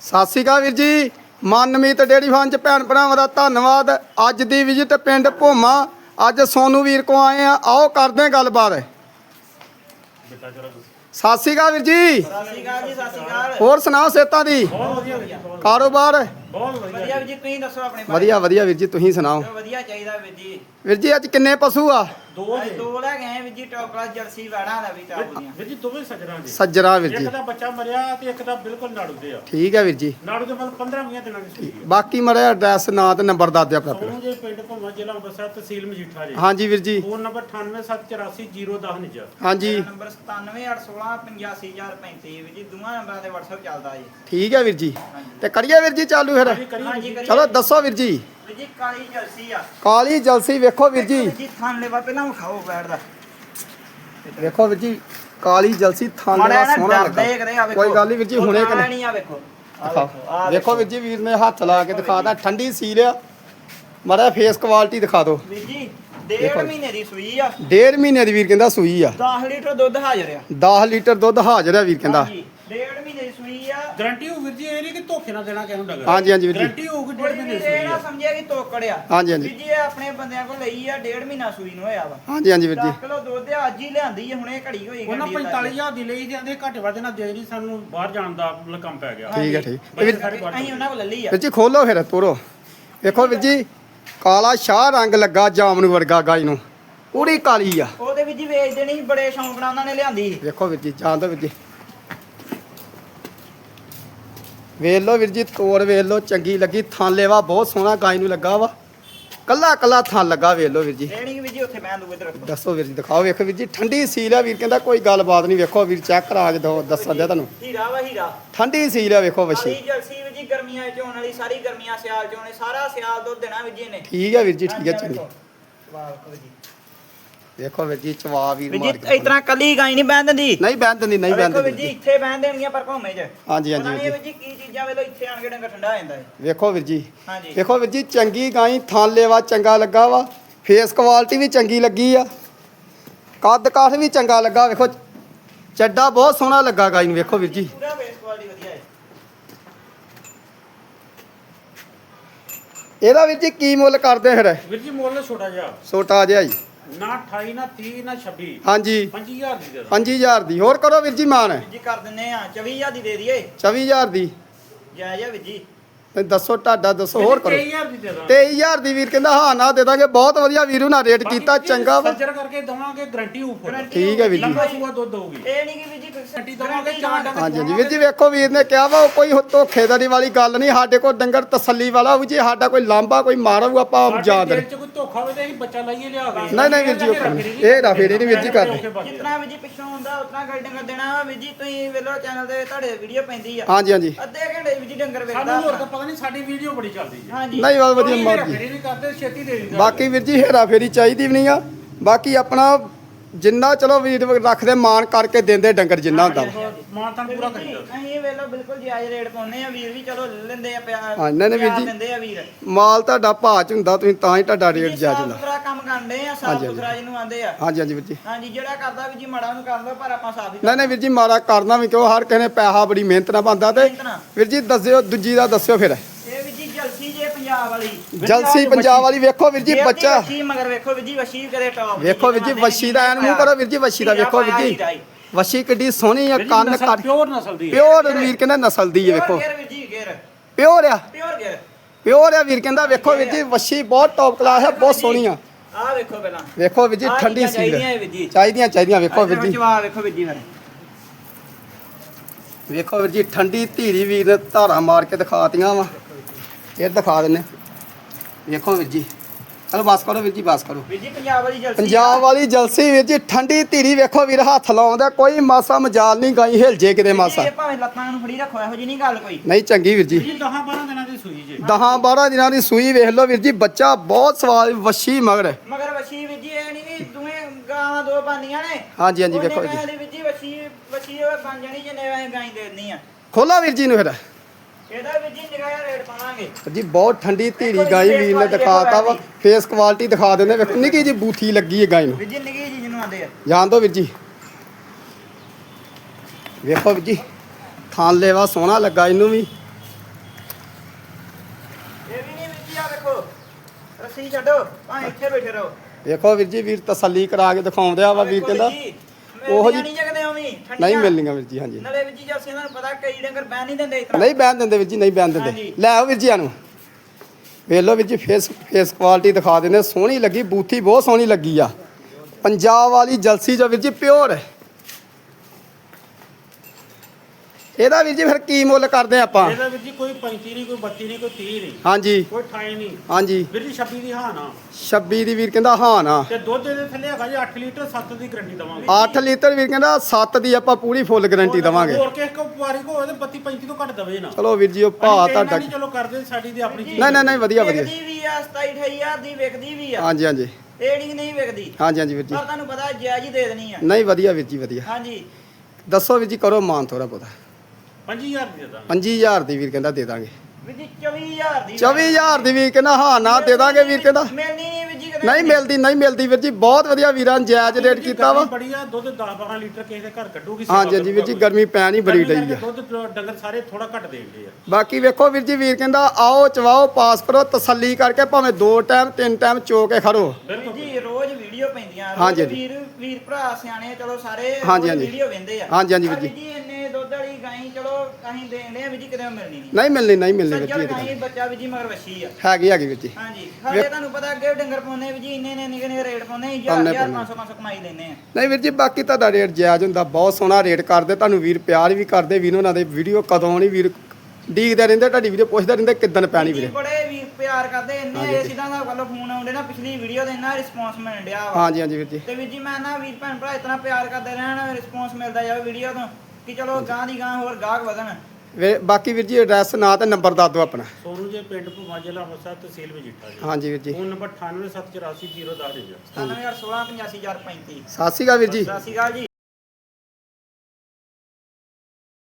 ਸਤਿ ਸ਼੍ਰੀ ਅਕਾਲ ਵੀਰ ਜੀ। Manmeet dairy farm ਚ ਭੈਣ ਭਰਾਵਾਂ ਦਾ ਧੰਨਵਾਦ। ਅੱਜ ਦੀ ਵਿਜ਼ਿਟ ਪਿੰਡ ਭੋਮਾ। ਅੱਜ ਸੋਨੂ ਵੀਰ ਕੋ ਆਏ ਆ। ਆਓ ਕਰਦੇ ਹਾਂ ਗੱਲਬਾਤ। ਸਤਿ ਸ਼੍ਰੀ ਅਕਾਲ ਵੀਰ ਜੀ। ਸਤਿ ਸ਼੍ਰੀ ਅਕਾਲ ਜੀ ਸਤਿ ਸ਼੍ਰੀ ਅਕਾਲ। ਹੋਰ ਸੁਣਾਓ ਸੇਤਾ ਦੀ? ਬਹੁਤ ਵਧੀਆ ਵਧੀਆ। ਕਾਰੋਬਾਰ? ਵਧੀਆ। ਵੀ ਜੀ ਤੁਸੀਂ ਦੱਸੋ ਆਪਣੇ ਬਾਰੇ? ਵਧੀਆ ਵਧੀਆ ਵੀਰ ਜੀ ਤੁਸੀਂ ਸੁਣਾਓ। ਜੋ ਵਧੀਆ ਚਾਹੀਦਾ ਵੀ ਜੀ। ਵੀਰ ਜੀ ਅੱਜ ਕਿੰਨੇ ਪਸ਼ੂ ਆ? ਦੋ ਅੱਜ ਜੀ ਦੋ ਲੈ ਗਏ ਵੀ ਜੀ ਟੌਪ ਕਲਾਸ ਜਰਸੀ ਵੈੜਾਂ ਦਾ ਵੀ ਟਾਪ ਦੀਆਂ। ਵੀਰ ਜੀ ਦੋਵੇਂ ਸੱਜਣਾ ਜੀ। ਸੱਜਰਾ ਵੀਰ ਜੀ। ਇੱਕ ਦਾ ਬੱਚਾ ਮਰਿਆ ਤੇ ਇੱਕ ਦਾ ਬਿਲਕੁਲ ਨਾੜੂ ਦੇ ਆ। ਠੀਕ ਹੈ ਵੀਰ ਜੀ। ਨਾੜੂ ਦੇ ਮਤਲਬ 15 20 ਦਿਨਾਂ ਦੀ ਸੂਈ ਬਾਕੀ ਮੜਿਆ ਐਡਰੈਸ ਨਾਂ ਤੇ ਨੰਬਰ ਦੱਸ ਦਿਆ ਆਪਣਾ ਜੇ ਪਿੰਡ ਭੰਮਾ ਜ਼ਿਲ੍ਹਾ ਅੰਮ੍ਰਿਤਸਰ ਤਹਿਸੀਲ ਮਜੀਠਾ ਜੀ। ਹਾਂਜੀ ਵੀਰ ਜੀ। ਫੋਨ ਨੰਬਰ 98748010 ਨਿਜਾ। ਹਾਂਜੀ। ਮੇਰਾ ਨੰਬਰ 9781685035 ਵੀ ਜੀ ਦੋਵਾਂ ਨੰਬਰਾਂ ਤੇ WhatsApp ਚੱਲਦਾ ਜੀ। ਠੀਕ ਹੈ ਵੀਰ ਜੀ। ਤੇ ਕਰੀਏ ਵੀਰ ਜੀ ਚਾਲੂ ਫਿਰ? ਹਾਂਜੀ ਕਰੀ। ਚਲੋ ਦੱਸੋ ਵੀਰ ਜੀ। ਜੀ ਕਾਲੀ ਜਰਸੀ ਆ। ਕਾਲੀ ਜਲਸੀ ਵੇਖੋ ਵੀਰ ਜੀ। ਜੀ ਥਾਂ ਲੈਵਾ ਪਹਿਲਾਂ ਵਿਖਾਓ ਬੈਠਦਾ ਵੇਖੋ ਵੀਰ ਜੀ ਕਾਲੀ ਜਲਸੀ ਥਾਂ ਮਾੜਾ ਦਾ ਨਾ ਸੋਹਣਾ ਲੱਗਾ। ਕੋਈ ਗੱਲ ਨਹੀਂ ਵੀਰ ਜੀ ਹੁਣੇ ਕਿ ਨਹੀਂ ਆ ਵੇਖੋ। ਵੀਰ ਜੀ ਵੀਰ ਨੇ ਹੱਥ ਲਾ ਕੇ ਦਿਖਾਤਾ ਠੰਡੀ ਸੀਲ ਆ। ਮੜਾ ਫੇਸ ਕੁਆਲਿਟੀ ਦਿਖਾ ਦਿਓ। ਵੀਰ ਜੀ ਡੇਢ। ਮਹੀਨੇ ਦੀ ਸੂਈ ਆ। ਡੇਢ ਮਹੀਨੇ ਦੀ ਵੀਰ ਕਹਿੰਦਾ ਸੂਈ ਆ। 10 ਲੀਟਰ ਦੁੱਧ ਹਾਜ਼ਰ ਆ। 10 ਲੀਟਰ ਦੁੱਧ ਹਾਜ਼ਰ ਆ ਵੀਰ ਕਹਿੰਦਾ ਹਾਂਜੀ, ਡੇਢ ਮਹੀਨੇ ਦੀ ਸੂਈ ਆ ਗਰੰਟੀ ਹੋ ਵੀਰ ਜੀ ਇਹ ਨਹੀਂ ਕਿ ਧੋਖੇ ਨਾਲ ਦੇਣਾ ਕਿਹਨੂੰ ਲੱਗਾ ਹਾਂਜੀ, ਹਾਂਜੀ ਵੀਰ ਜੀ। ਗਰੰਟੀ ਹੋਊਗੀ ਡੇਢ ਵੀ ਮਹੀਨੇ ਦੀ ਇਹ ਸੂਈ ਨਾ ਆ। ਸਮਝਿਆ ਕਿ ਤੋਕੜਿਆ ਹਾਂਜੀ, ਹਾਂਜੀ। ਵੀ ਜੀ ਇਹ ਆਪਣੇ ਬੰਦਿਆਂ ਕੋਲ ਲਈ ਆ ਡੇਢ ਮਹੀਨਾ ਸੂਈ ਨੂੰ ਹੋਇਆ ਵਾ। ਹਾਂਜੀ ਹਾਂਜੀ ਵੀਰ ਜੀ। 10 ਕਿਲੋ ਦੁੱਧ ਆ, ਅੱਜ ਹੀ ਲਿਆਂਦੀ ਆ ਹੁਣੇ ਘੜੀ ਹੋਈ ਉਹਨਾਂ ਗੱਡੀ ਦਾ। 45000 ਦੀ ਲਈ ਜਾਂਦੇ ਘੱਟ ਵੱਧ ਨਾ ਦੇ ਨਹੀਂ ਸਾਨੂੰ ਬਾਹਰ ਜਾਣ ਦਾ ਮਤਲਬ ਕੰਮ ਪੈ ਗਿਆ। ਠੀਕ ਹੈ ਠੀਕ। ਵੀਰ ਸਾਰੀ ਅਸੀਂ ਉਹਨਾਂ ਕੋਲ ਲੱਲੀ ਆ। ਵੀਰ ਜੀ ਖੋਲੋ ਫਿਰ ਤੋਰੋ। ਵੇਖੋ ਵੀਰ ਜੀ ਕਾਲਾ ਸ਼ਾਹ ਰੰਗ ਲੱਗਾ ਜਾਮਨੂ ਵਰਗਾ ਗਾਈ ਨੂੰ। ਪੂਰੀ ਕਾਲੀ ਆ। ਉਹਦੇ ਵਿੱਚ ਹੀ ਵੇਚ ਦੇਣੀ ਸੀ, ਬੜੇ ਸ਼ੌਂਕ ਨਾਲ ਉਹਨਾਂ ਨੇ ਲਿਆਂਦੀ ਸੀ। ਵੇਖੋ ਵੀਰ ਜੀ ਜਾਣ ਦੋ ਵੀਰ ਜੀ। ਵੇਖ ਲਓ ਵੀਰ ਜੀ ਤੋਰ ਵੇਖ ਲਓ ਚੰਗੀ ਲੱਗੀ ਥਾਂ ਲੈਵਾ ਬਹੁਤ ਸੋਹਣਾ ਗਾਈ ਨੂੰ ਲੱਗਾ ਵਾ। ਕੱਲਾ ਕੱਲਾ ਥਾਂ ਲੱਗਾ ਵੇਖ ਲਓ ਵੀਰ ਜੀ। ਇਹ ਨਹੀਂ ਕਿ ਵੀ ਜੀ ਉੱਥੇ ਬੈਠ ਦੂ ਇਧਰ ਦੱਸੋ ਵੀਰ ਜੀ ਦਿਖਾਓ ਵੇਖੋ ਵੀਰ ਜੀ ਠੰਡੀ ਸੀਲ ਆ ਵੀਰ ਕਹਿੰਦਾ ਕੋਈ ਗੱਲਬਾਤ ਨਹੀਂ ਵੇਖੋ ਵੀਰ ਚੈੱਕ ਕਰਾ ਕੇ ਦੋ ਦੱਸਣ ਦਿਆ ਤੁਹਾਨੂੰ। ਹੀਰਾ ਵਾ ਹੀਰਾ। ਠੰਡੀ ਸੀਲ ਆ ਵੇਖੋ ਵਸ਼ੀ ਜਲਸੀ ਵੀ ਜੀ ਗਰਮੀਆਂ ਚ ਹੋਣ ਵਾਲੀ ਸਾਰੀ ਗਰਮੀਆਂ ਸਿਆਲ ਚ ਹੋਣੇ ਸਾਰਾ ਸਿਆਲ ਦੁੱਧ ਦੇਣਾ ਵੀ ਜੀ ਨੇ ਠੀਕ ਹੈ ਵੀਰ ਜੀ ਠੀਕ ਹੈ ਚੰਗੀ। ਵਾਹ ਵੇਖੋ ਜੀ। ਵੇਖੋ ਵੀਰ ਜੀ ਚਵਾ ਵੀਰ ਵੀ ਜੀ ਮਾਰ ਕੇ ਇਸ ਤਰ੍ਹਾਂ ਕੱਲੀ ਗਾਈ ਨਹੀਂ ਬਹਿਣ ਦਿੰਦੀ ਨਹੀਂ ਬੈਂਦ ਨਹੀਂ ਨਹੀਂ ਬੈਂਦ ਵੇਖੋ ਵੀ ਜੀ ਇੱਥੇ ਬਹਿਣ ਦੇਣਗੀਆਂ ਪਰ ਭੌਮੇ 'ਚ ਹਾਂਜੀ ਹਾਂਜੀ ਪਤਾ ਵੀਰ ਨਹੀਂ ਜੀ ਵੀ ਜੀ ਕੀ ਚੀਜ਼ਾਂ ਵੇਲੋ ਇੱਥੇ ਆਣ ਕੇ ਡੰਗਰ ਠੰਡਾ ਹੋ ਜਾਂਦਾ ਹੈ ਵੇਖੋ ਵੀਰ ਜੀ ਹਾਂਜੀ। ਵੇਖੋ ਵੀਰ ਜੀ ਚੰਗੀ ਗਾਈ ਥਾਂ ਲੈਵਾ ਚੰਗਾ ਲੱਗਾ ਵਾ। ਫੇਸ ਕੁਆਲਿਟੀ ਵੀ ਚੰਗੀ ਲੱਗੀ ਆ। ਕੱਦ ਕਾਠ ਵੀ ਚੰਗਾ ਲੱਗਾ ਵੇਖੋ। ਚੱਡਾ ਬਹੁਤ ਸੋਹਣਾ ਲੱਗਾ ਗਾਈ ਨੂੰ ਵੇਖੋ ਵੀਰ ਜੀ। ਪੂਰਾ ਬੇਸ ਕੁਆਲਿਟੀ ਵਧੀਆ ਹੈ ਇਹਦਾ ਵੀਰ ਜੀ ਕੀ ਮੁੱਲ ਕਰਦੇ ਫਿਰ? ਵੀਰ ਜੀ ਮੁੱਲ ਛੋਟਾ ਜਿਹਾ। ਛੋਟਾ ਜਿਹਾ ਜੀ। ਨਾ 28 ਨਾ 30 ਨਾ 26 ਹਾਂਜੀ। 25000 ਦੀ ਦੇ ਦਿਓ। 5000 ਦੀ। ਹੋਰ ਕਰੋ ਵੀਰ ਜੀ ਮਾਨ। ਜੀ ਕਰ ਦਿੰਨੇ ਆ 24000 ਦੀ ਦੇ ਦਈਏ। 24000 ਦੀ। ਜਾਇਜ਼ ਆ ਵੀਰ ਜੀ। ਤੇ ਦੱਸੋ ਤੁਹਾਡਾ ਦੱਸੋ ਹੋਰ ਕਰੋ। 23000 ਦੀ ਦੇ ਦਾਂ 23000 ਦੀ ਵੀਰ ਕਹਿੰਦਾ ਹਾਂ ਨਾ ਦੇ ਦਾਂਗੇ। ਬਹੁਤ ਵਧੀਆ ਵੀਰੂ ਨਾਲ ਰੇਟ ਕੀਤਾ ਚੰਗਾ ਵਾ। ਸੱਜਰ ਕਰਕੇ ਦਵਾਂਗੇ ਗਰੰਟੀ ਉਪਰ। ਠੀਕ ਹੈ ਵੀਰ ਜੀ। ਲੰਬਾ ਸੂਆ ਦੁੱਧ ਹੋਊਗੀ ਇਹ ਨਹੀਂ ਕਿ ਵੀਰ ਜੀ ਗਰੰਟੀ ਦਵਾਂਗੇ ਚਾਰ ਡੰਗ ਹਾਂਜੀ ਹਾਂਜੀ। ਵੀਰ ਜੀ ਵੇਖੋ ਵੀਰ ਨੇ ਕਿਹਾ ਵਾ ਉਹ ਕੋਈ ਧੋਖੇਦਾਰੀ ਵਾਲੀ ਗੱਲ ਨਹੀਂ। ਸਾਡੇ ਕੋਲ ਡੰਗਰ ਤਸੱਲੀ ਵਾਲਾ ਹੋਊ ਜੇ ਸਾਡਾ ਕੋਈ ਲਾਂਬਾ ਕੋਈ ਮਾਰੂ ਆਪਾਂ ਆਪ ਯਾਦ ਦਿਲ ਚ ਕੋਈ ਧੋਖਾ ਹੋਵੇ ਤੇ ਅਸੀਂ ਬੱਚਾ ਲਾਈਏ ਲਿਆ ਕੇ। ਨਹੀਂ ਨਹੀਂ ਵੀਰ ਜੀ ਉਹ। ਇਹ ਇਹ ਨਹੀਂ ਵੀਰ ਜੀ ਕਰਦੇ। ਜਿਤਨਾ ਵੀਰ ਜੀ ਪਿੱਛੋਂ ਹੁੰਦਾ ਉਤਨਾ ਗਾਈ ਡੰਗਰ ਦੇਣਾ ਵਾ ਵੀਰ ਜੀ। ਤੁਸੀਂ ਵੇਲੋ ਚੈਨਲ ਤੇ ਤੁਹਾਡੇ ਵੀਡੀਓ ਪੈਂਦੀ ਆ। ਹਾਂਜੀ ਹਾਂਜੀ। ਅੱਧੇ ਘੰਟੇ ਵਿੱਚ ਜੀ ਡੰਗਰ ਸਾਨੂੰ ਵੇਚਦਾ ਹੋਰ ਤਾਂ ਪਤਾ ਨਹੀਂ ਸਾਡੀ ਵੀਡੀਓ ਬੜੀ ਚੱਲਦੀ ਹੈ। ਹਾਂਜੀ। ਨਹੀਂ ਬਹੁਤ ਵਧੀਆ ਕੋਈ ਮਰਜ਼ੀ। ਫੇਰੀ ਨਹੀਂ ਕਰਦੇ ਛੇਤੀ ਦੇ ਦਿੰਦੇ ਬਾਕੀ ਵੀਰ ਜੀ ਹੇਰਾ ਫੇਰੀ ਚਾਹੀਦੀ ਵੀ ਨਹੀਂ ਆ। ਬਾਕੀ ਆਪਣਾ ਜਿੰਨਾ ਚਲੋ ਵੀਰ ਰੱਖਦੇ ਮਾਨ ਕਰਕੇ ਦਿੰਦੇ ਡੰਗਰ ਜਿੰਨਾ ਹੁੰਦਾ ਵਾ। ਮਾਨ ਤਾਂ ਪੂਰਾ ਕਰੀਦਾ ਅਸੀਂ ਵੇਲੋ ਬਿਲਕੁਲ ਜਾਇਜ਼ ਰੇਟ ਪਾਉਂਦੇ ਆ ਵੀਰ ਵੀ ਚਲੋ ਲੈਂਦੇ ਆ ਪਿਆਰ ਹਾਂ, ਨਹੀਂ, ਨਹੀਂ ਵੀਰ ਜੀ। ਦਿੰਦੇ ਆ ਵੀਰ। ਮਾਲ ਤੁਹਾਡਾ ਭਾਅ ਚ ਹੁੰਦਾ ਤੁਸੀਂ ਤਾਂ ਹੀ ਤੁਹਾਡਾ ਰੇਟ ਜੀ ਸਾਫ਼ ਹੁੰਦਾ ਸੁਥਰਾ ਕੰਮ ਕਰਦੇ ਆ ਹਾਂਜੀ, ਸਾਫ਼ ਹਾਂਜੀ। ਸੁਥਰਾ ਜਿਹਨੂੰ ਆਂਦੇ ਆ। ਹਾਂਜੀ ਹਾਂਜੀ ਵੀਰ ਜੀ। ਹਾਂਜੀ ਜਿਹੜਾ ਕਰਦਾ ਵੀ ਜੀ ਮਾੜਾ ਨੂੰ ਕਰ ਲਓ ਪਰ ਆਪਾਂ ਸਾਫ਼ ਹੀ ਨਹੀਂ ਨਹੀਂ ਵੀਰ ਜੀ ਮਾਰਾ ਕਰਨਾ ਵੀ ਕਿਉਂ? ਹਰ ਕਿਸੇ ਨੇ ਪੈਸਾ ਬੜੀ ਮਿਹਨਤ ਨਾਲ ਬੰਦਾ ਤੇ ਮਿਹਨਤ ਨਾਲ। ਵੀਰ ਜੀ ਦੱਸਿਓ ਦੂਜੀ ਦਾ ਦੱਸਿਓ ਫਿਰ। ਪੰਜਾਬ ਵਾਲੀ ਜਲਸੀ ਪੰਜਾਬ ਵਾਲੀ ਵੇਖੋ ਵੀਰ ਜੀ ਬੱਚਾ ਵੱਛੀ ਮਗਰ ਵੇਖੋ ਵੀ ਜੀ ਵਸ਼ੀ ਕਰੇ ਟੌਪ ਦੀ ਵੇਖੋ ਵੀਰ ਜੀ ਵੱਛੀ ਦਾ ਐਨ ਮੂੰਹ ਕਰੋ ਵੀਰ ਜੀ ਵੱਛੀ ਦਾ ਵੇਖੋ ਵੀਰ ਜੀ। ਵੱਛੀ ਕਿੱਡੀ ਸੋਹਣੀ ਆ ਕੰਨ ਕੱਟ ਪਿਓਰ ਨਸਲ ਦੀ ਪਿਓਰ ਵੀਰ ਕਹਿੰਦਾ ਨਸਲ ਦੀ ਹੈ ਵੇਖੋ ਪਿਓਰ ਗੇਰ ਵੀਰ ਜੀ ਗੇਰ ਪਿਓਰ ਆ ਪਿਓਰ ਗੇਰ ਪਿਓਰ ਆ ਵੀਰ ਕਹਿੰਦਾ ਵੇਖੋ ਵੀਰ ਜੀ ਵੱਛੀ ਬਹੁਤ ਟੌਪ ਕਲਾਸ ਹੈ ਬਹੁਤ ਸੋਹਣੀ ਆ ਆਹ ਵੇਖੋ ਪਹਿਲਾਂ ਵੇਖੋ ਵੀਰ ਜੀ ਠੰਡੀ ਸੀ ਚਾਹੀਦੀਆਂ ਵੀਰ ਚਾਹੀਦੀਆਂ ਵੇਖੋ ਵੀਰ ਜੀ ਵੇਖੋ ਵੀਰ ਜੀ ਵੇਖੋ ਵੀਰ ਜੀ ਠੰਡੀ ਧੀਰੀ ਵੀਰ ਨੇ ਧਾਰਾ ਮਾਰ ਕੇ ਦਿਖਾਤੀਆਂ ਵਾ ਇਹ ਦਿਖਾ ਦਿੰਨੇ ਵੇਖੋ ਵੀਰ ਜੀ। ਚਲੋ ਬਸ ਕਰੋ ਵੀਰ ਜੀ ਬਸ ਕਰੋ। ਵੀਰ ਜੀ ਪੰਜਾਬ ਵਾਲੀ ਜਲਸੀ ਪੰਜਾਬ ਵਾਲੀ ਜਲਸੀ ਵੀਰ ਜੀ ਠੰਡੀ ਧੀਰੀ ਵੇਖੋ ਵੀਰ ਹੱਥ ਲਾਉਂਦਾ ਕੋਈ ਮਾਸਾ ਮਜਾਲ ਨਹੀਂ ਗਾਈ ਹਿਲ ਜੇ ਕਿਤੇ ਮਾਸਾ। ਇਹ ਭਾਵੇਂ ਲੱਤਾਂ ਨੂੰ ਫੜੀ ਰੱਖੋ ਇਹੋ ਜੀ ਨਹੀਂ ਗੱਲ ਕੋਈ। ਨਹੀਂ ਚੰਗੀ ਵੀਰ ਜੀ। ਜੀ 10 12 ਦਿਨਾਂ ਦੀ ਸੂਈ ਜੇ। 10 12 ਦਿਨਾਂ ਦੀ ਸੂਈ ਵੇਖ ਲਓ ਵੀਰ ਜੀ ਬੱਚਾ ਬਹੁਤ ਸਵਾਦ ਵੱਛੀ ਮਗਰ ਮਗਰ ਵਸ਼ੀ ਵੀਰ ਜੀ ਇਹ ਨਹੀਂ ਕਿ ਦੋਵੇਂ ਗਾਵਾਂ ਦੋ ਪਾਉਂਦੀਆਂ ਨੇ। ਹਾਂਜੀ ਹਾਂਜੀ ਵੇਖੋ ਜੀ। ਵੀਰ ਜੀ ਵਸ਼ੀ ਵਸ਼ੀ ਉਹ ਬਣ ਜਾਣੀ ਜਿੰਨੇ ਵੇ ਗਾਈ ਦੇ ਦਿੰਦੀ ਆ ਖੋਲਾ ਵੀਰ ਜੀ ਨੂੰ ਫਿਰ। ਇਹਦਾ ਵੀਰ ਜੀ ਨਿਗਾਹ ਰੇਟ ਪਾਵਾਂਗੇ। ਜੀ ਬਹੁਤ ਠੰਡੀ ਧੀਰੀ ਗਾਈ ਵੀਰ ਨੇ ਦਿਖਾਤਾ ਵਾ। ਫੇਸ ਕੁਆਲਿਟੀ ਦਿਖਾ ਦਿੰਦੇ ਵੇਖੋ ਨਿੱਕੀ ਜੀ ਬੂਥੀ ਲੱਗੀ ਹੈ ਗਾਈ ਨੂੰ। ਵੀਰ ਜੀ ਨਿੱਕੀ ਜੀ ਜਿਹਨੂੰ ਆਂਦੇ ਆ। ਜਾਣ ਦੋ ਵੀਰ ਜੀ। ਵੇਖੋ ਵੀਰ ਜੀ ਥਾਂ ਲੈਵਾ ਸੋਹਣਾ ਲੱਗਾ ਇਹਨੂੰ ਵੀ। ਇਹ ਵੀ ਨਹੀਂ ਵੀਰ ਜੀ ਆ ਵੇਖੋ। ਰੱਸੀ ਛੱਡੋ ਭਾਵੇਂ ਇੱਥੇ ਬੈਠੇ ਰਹੋ। ਵੇਖੋ ਵੀਰ ਜੀ ਵੀਰ ਤਸੱਲੀ ਕਰਾ ਕੇ ਦਿਖਾਉਂਦੇ ਆ ਵਾ ਵੀਰ ਕਹਿੰਦਾ। ਉਹ ਜੀ- ਉਵੇਂ ਨਹੀਂ ਮਿਲਣੀਆਂ ਵੀਰ ਜੀ ਹਾਂਜੀ। ਨਲੇ ਵੀਰ ਜੀ ਜਦ ਇਹਨਾਂ ਨੂੰ ਪਤਾ ਕਈ ਡੰਗਰ ਬਹਿ ਨਹੀਂ ਦਿੰਦੇ ਇਸ ਤਰ੍ਹਾਂ ਨਹੀਂ ਬੈਨ ਦਿੰਦੇ ਵੀਰ ਜੀ ਨਹੀਂ ਬੈਨ ਦਿੰਦੇ। ਹਾਂਜੀ। ਲੈ ਆਓ ਵੀਰ ਜੀ ਨੂੰ। ਵੇਖ ਲਓ ਵੀਰ ਜੀ ਫੇਸ ਫੇਸ ਕੁਆਲਿਟੀ ਦਿਖਾ ਦਿੰਦੇ ਸੋਹਣੀ ਲੱਗੀ ਬੂਥੀ ਬਹੁਤ ਸੋਹਣੀ ਲੱਗੀ ਆ। ਪੰਜਾਬ ਵਾਲੀ ਜਲਸੀ ਜੋ ਵੀਰ ਜੀ ਪਿਓਰ ਹੈ। ਇਹਦਾ ਵੀਰ ਜੀ ਫਿਰ ਕੀ ਮੁੱਲ ਕਰਦੇ ਆਪਾਂ? ਇਹਦਾ ਵੀਰ ਜੀ ਕੋਈ 35 ਨਹੀਂ ਕੋਈ 32 ਨਹੀਂ ਕੋਈ 30 ਨਹੀਂ। ਹਾਂਜੀ। ਕੋਈ 28 ਨਹੀਂ। ਹਾਂਜੀ। ਵੀਰ ਜੀ 26 ਦੀ ਹਾਂ ਨਾ 26 ਦੀ ਵੀਰ ਕਹਿੰਦਾ ਹਾਂ ਨਾ ਤੇ ਦੁੱਧ ਦੇ ਥੱਲੇ ਹੈਗਾ ਜੀ 8 ਲੀਟਰ 7 ਦੀ ਗਰੰਟੀ ਦਵਾਂਗੇ। 8 ਲੀਟਰ ਵੀਰ ਕਹਿੰਦਾ 7 ਦੀ ਆਪਾਂ ਪੂਰੀ ਫੁੱਲ ਗਾਰੰਟੀ ਦਵਾਂਗੇ। ਹੋਰ ਕਿਸੇ ਕੋ ਵਾਰੀ ਕੋ ਹੋਵੇ ਤੇ 32 35 ਤੋਂ ਘੱਟ ਦਵੇ ਨਾ। ਚਲੋ ਵੀਰ ਜੀ ਉਹ ਭਾ ਤੁਹਾਡਾ ਨਹੀਂ ਚਲੋ ਕਰਦੇ ਸਾਡੀ ਦੀ ਆਪਣੀ ਚੀਜ਼। ਨਹੀਂ ਨਹੀਂ ਨਹੀਂ ਵਧੀਆ ਵਧੀਆ। ਵਿਕਦੀ ਵੀ ਆ 27 28000 ਦੀ ਵਿਕਦੀ ਵੀ ਆ। ਹਾਂਜੀ ਹਾਂਜੀ। ਇਹ ਨਹੀਂ ਨਹੀਂ ਵਿਕਦੀ। ਹਾਂਜੀ ਹਾਂਜੀ ਵੀਰ ਜੀ। ਪਰ ਤੁਹਾਨੂੰ ਪਤਾ ਜਾਇਜ਼ ਹੀ ਦੇ ਦੇਣੀ ਆ। ਨਹੀਂ ਵਧੀਆ ਵੀਰ ਜੀ ਵਧੀਆ। ਹਾਂਜੀ। ਦੱਸੋ ਵੀਰ ਜੀ ਕਰੋ ਮਾਨ ਥੋੜਾ ਬਹੁਤਾ। 5000 ਦੇ ਦਾਂਗੇ। 25000 ਦੀ ਵੀਰ ਕਹਿੰਦਾ ਦੇ ਦਾਂਗੇ। ਵੀਰ ਜੀ 24000 ਦੀ। 24000 ਦੀ ਵੀਰ ਕਹਿੰਦਾ ਹਾਂ ਨਾ ਦੇ ਦਾਂਗੇ ਵੀਰ ਕਹਿੰਦਾ। ਮਿਲਣੀ ਨਹੀਂ ਵੀਰ ਜੀ ਕਦੇ। ਨਹੀਂ ਮਿਲਦੀ ਨਹੀਂ ਮਿਲਦੀ ਵੀਰ ਜੀ ਬਹੁਤ ਵਧੀਆ ਵੀਰਾਂ ਜਾਇਜ਼ ਰੇਟ ਕੀਤਾ ਵਾ। ਬੜੀ ਆ ਦੁੱਧ 10 12 ਲੀਟਰ ਕਿਸੇ ਦੇ ਘਰ ਕੱਢੂਗੀ ਹਾਂਜੀ ਹਾਂਜੀ ਵੀਰ ਜੀ ਗਰਮੀ ਪੈਣ ਹੀ ਬੜੀ ਡਈ ਆ। ਦੁੱਧ ਡੰਗਰ ਸਾਰੇ ਥੋੜਾ ਘੱਟ ਦੇਣਗੇ ਆ। ਬਾਕੀ ਵੇਖੋ ਵੀਰ ਜੀ ਵੀਰ ਕਹਿੰਦਾ ਆਓ ਚਵਾਓ ਪਾਸ ਕਰੋ ਤਸੱਲੀ ਕਰਕੇ ਭਾਵੇਂ ਦੋ ਟਾਈਮ ਤਿੰਨ ਟਾਈਮ ਚੋ ਕੇ ਖੜੋ। ਵੀਰ ਜੀ ਰੋਜ਼ ਵੀਡੀਓ ਪੈਂਦੀਆਂ ਹਾਂਜੀ, ਹਾਂਜੀ। ਵੀਰ ਵੀਰ ਭਰਾ ਸਿਆਣੇ ਚਲੋ ਸਾਰੇ ਹਾਂਜੀ, ਹਾਂਜੀ। ਵੀਡੀਓ ਵੇਂਦੇ ਆ। ਹਾਂਜੀ, ਹਾਂਜੀ, ਵੀਰ ਜੀ। ਵਾਲੀ ਗਾਈ ਚਲੋ ਅਸੀਂ ਦੇਣੇ ਆ ਵੀਰ ਜੀ ਕਿਤੇ ਮਿਲਣੀ ਨਹੀਂ। ਨਹੀਂ ਮਿਲਣੀ ਨਹੀਂ ਮਿਲਣੀ ਸੱਜਣ ਇਹਦੀ ਗਾਈ। ਬੱਚਾ ਵੀਰ ਜੀ ਮਗਰ ਵੱਛੀ ਆ। ਹੈਗੀ ਹੈਗੀ ਜੀ। ਹਾਂਜੀ ਸਾਡੇ ਤੁਹਾਨੂੰ ਪਤਾ ਅੱਗੇ ਡੰਗਰ ਪਾਉਂਦੇ ਵੀ ਜੀ ਇੰਨੇ ਨੇ ਨਿਕੇ ਨੇ ਰੇਟ ਪਾਉਂਦੇ ਹਜ਼ਾਰ ਪਾਉਂਦੇ, ਹਜ਼ਾਰ ਪਾਉਂਦੇ। 500 500 ਕਮਾਈ ਲੈਂਦੇ ਆ। ਨਹੀਂ ਵੀਰ ਜੀ ਬਾਕੀ ਤੁਹਾਡਾ ਰੇਟ ਜਾਇਜ਼ ਹੁੰਦਾ ਬਹੁਤ ਸੋਹਣਾ ਰੇਟ ਕਰਦੇ ਤੁਹਾਨੂੰ ਵੀਰ ਪਿਆਰ ਵੀ ਕਰਦੇ ਵੀਰ ਉਹਨਾਂ ਦੇ ਵੀਡੀਓ ਕਦੋਂ ਨਹੀਂ ਵੀਰ ਡੀਕਦੇ ਰਹਿੰਦੇ ਤੁਹਾਡੀ ਵੀਡੀਓ ਪੁੱਛਦੇ ਰਹਿੰਦੇ ਕਿੱਦਣ ਪੈਣੀ ਵੀਰੇ। ਬੜੇ ਵੀਰ ਪਿਆਰ ਕਰਦੇ ਇੰਨੇ ਇਹ ਸਿੱਧਾ ਦਾ ਵੱਲੋਂ ਫੋਨ ਆਉਂਦੇ ਨਾ ਪਿਛਲੀ ਵੀਡੀਓ ਦੇ ਇੰਨਾ ਰਿਸਪੌਂਸ ਮਿਲਣ ਡਿਆ ਵਾ। ਹਾਂਜੀ ਹਾਂਜੀ ਵੀਰ ਜੀ। ਤੇ ਵੀਰ ਜੀ ਮੈਂ ਨਾ ਵੀਰ ਭੈਣ ਭਰਾ ਇਤਨਾ ਪਿਆਰ ਕਰਦੇ ਰਹਿਣ ਰਿਸਪੌਂਸ ਮਿਲਦਾ ਜਾਵੇ ਵੀਡੀਓ ਤੋਂ। ਕਿ ਚਲੋ ਗਾਂ ਦੀ ਗਾਂ ਹੋਰ ਗਾਹਕ ਵਧਣ। ਵੇ ਬਾਕੀ ਵੀਰ ਜੀ ਐਡਰੈਸ ਨਾਂ ਤੇ ਨੰਬਰ ਦੱਸ ਦਿਓ ਆਪਣਾ। ਸੋਨੂ ਜੇ ਪਿੰਡ ਭੂਮਾ ਜ਼ਿਲ੍ਹਾ ਅੰਮ੍ਰਿਤਸਰ ਤਹਿਸੀਲ ਮਜੀਠਾ ਜੀ। ਹਾਂਜੀ ਵੀਰ ਜੀ। ਫੋਨ ਨੰਬਰ 98748010 ਜੀ। 9716 85035 ਸਤਿ ਸ਼੍ਰੀ ਅਕਾਲ ਵੀਰ ਜੀ। ਸਤਿ ਸ਼੍ਰੀ ਅਕਾਲ ਜੀ।